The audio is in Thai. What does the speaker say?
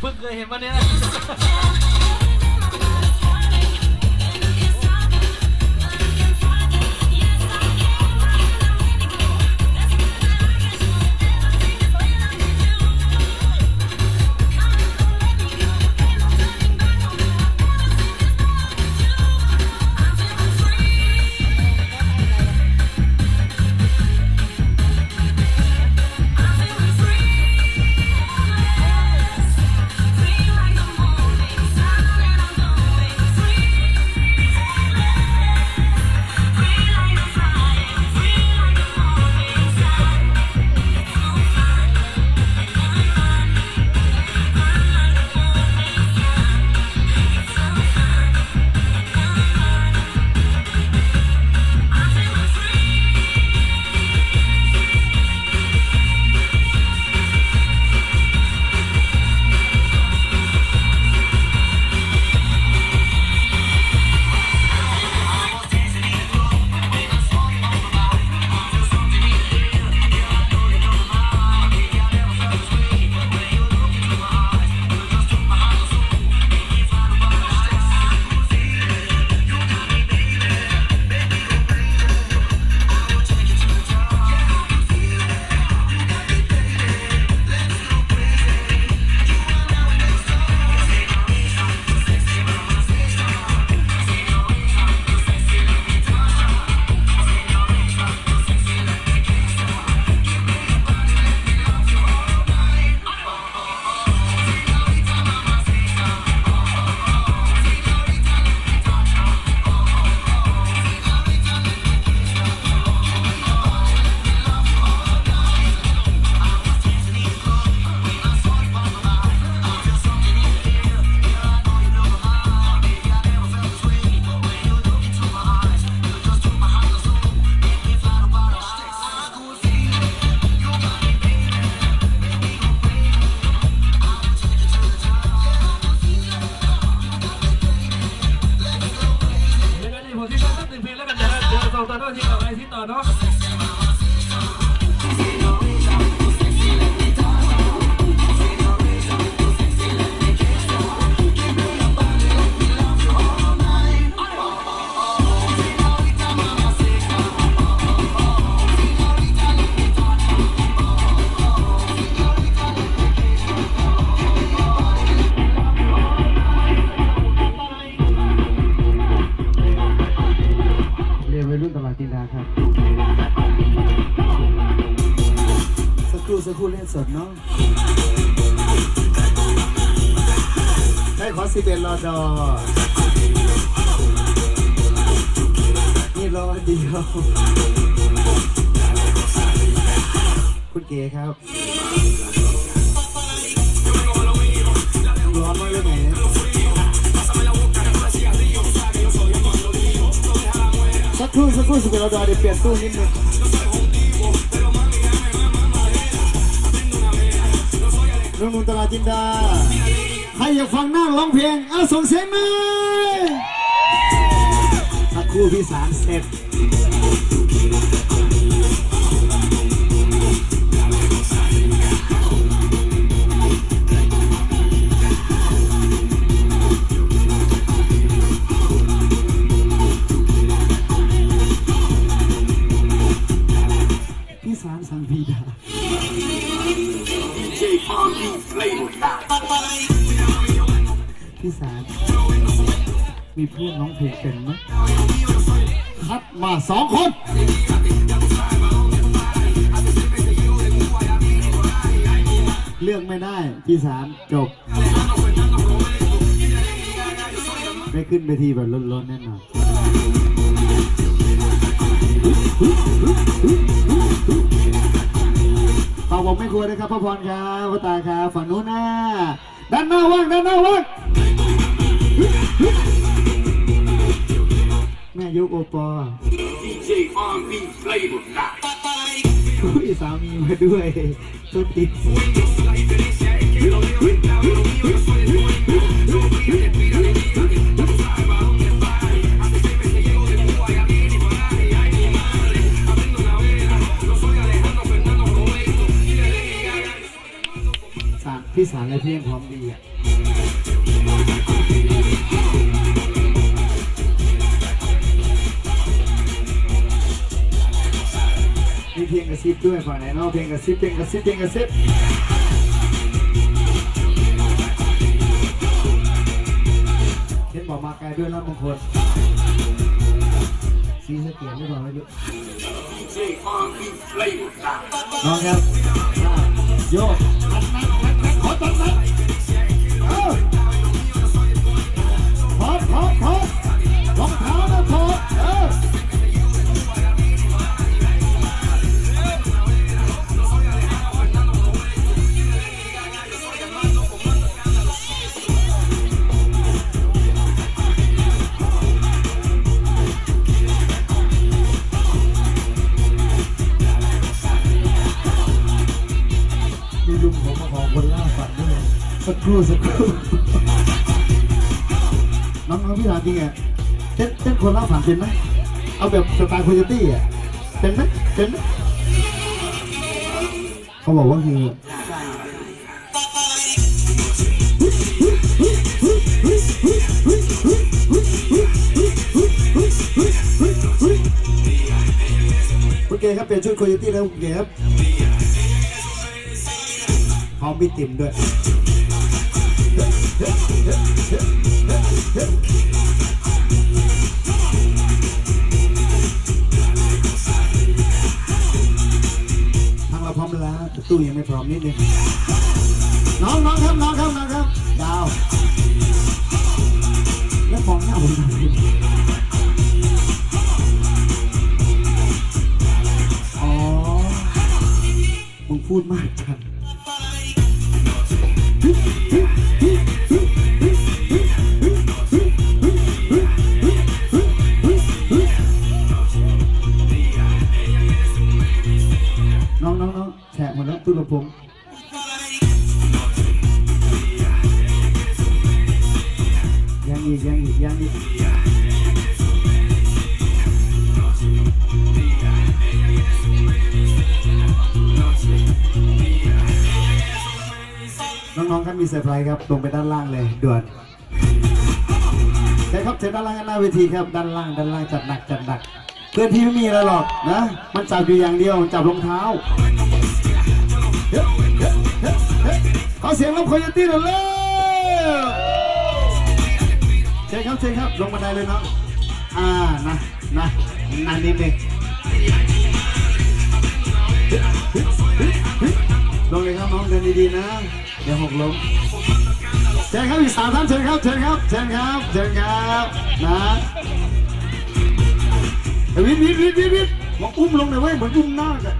เพิ่งเคยเห็นวันนี้นะ เนาะ ล่นสดเนาะให้ขอสิบเอ็ดรอดอนี่รอเดียวคุณเก๋ครับร้อนมากเลยไหนสักครู่สักครู่สิบเอ็ดรอดอเดี๋ยวเปลี่ยนตู้นิดนึง นุ่นตราจินดา ใครอยากฟังนั่งร้องเพลง เอาส่งเสียงมาถ้าคู่พี่สามเสร็จ มีเพื่อนน้องเพลงเป็นไหมคัดมาสองคนเลือกไม่ได้พี่สารจบ ได้ขึ้นเวทีแบบล้นๆแน่นอนฝากบอกไม่ควรนะครับพ่อพรครับพ่อตาครับฝั่งนู้นนะด้านหน้าว่างด้านหน้าว่าง แม่ยกโอปอ DJ R&B Flavor Night. อุ้ยสามีมาด้วยตัวติดสามพี่อีสานในเพลงพร้อมดีอะ ลงกระซิบด้วยฝั่งไหนเนาะเพลงกระซิบเพลงกระซิบเพลงกระซิบเห็นบอกมาไกลด้วยแล้วบางคนซีสะเกียนไม่บอกไม่รู้ DJ R&B flavor guy. น้องครับโยก สักครู่สักครู่น้องน้องพี่ถามจริงอะเต้นเต้นคนล่าฝันเป็นไหมเอาแบบสไตล์โคโยตี้อะเป็นไหมเป็นไหมเขาบอกว่าคือโอเคครับเปลี่ยนชุดโคโยตี้แล้วโอเคครับพร้อมมีติ่มด้วย ทางเราพร้อมแล้วแต่ตู้ยังไม่พร้อมนิดนึงน้องน้องครับน้องครับน้องครับดาวแล้วมองหน้าผมทำไมอ๋อมึงพูดมากจัง น้องน้องน้องแฉะหมดแล้วตู้ลำโพงยังอีกยังอีกยังอีกน้องๆครับมีเซอร์ไพรส์ครับลงไปด้านล่างเลยด่วนใช่ครับเชิญด้านล่างหน้าเวทีครับด้านล่างด้านล่างจัดหนักจัดหนัก เพื่อนที่ไม่มีอะไรหรอกนะ มันจับอยู่อย่างเดียวจับรองเท้าขอเสียงรับคโยตี้หน่อยเร็วเชิญครับเชิญครับลงบันไดเลยเนาะอ่านะนะนานนิดนึงลงเลยครับน้องเดินดีๆนะเดี๋ยวหกล้มเชิญครับอีกสามท่านเชิญครับเชิญครับเชิญครับเชิญครับนะ วิทย์วิทย์วิทย์วิทย์มาอุ้มลงหน่อยเว้ยเหมือนอุ้มหน้ากัน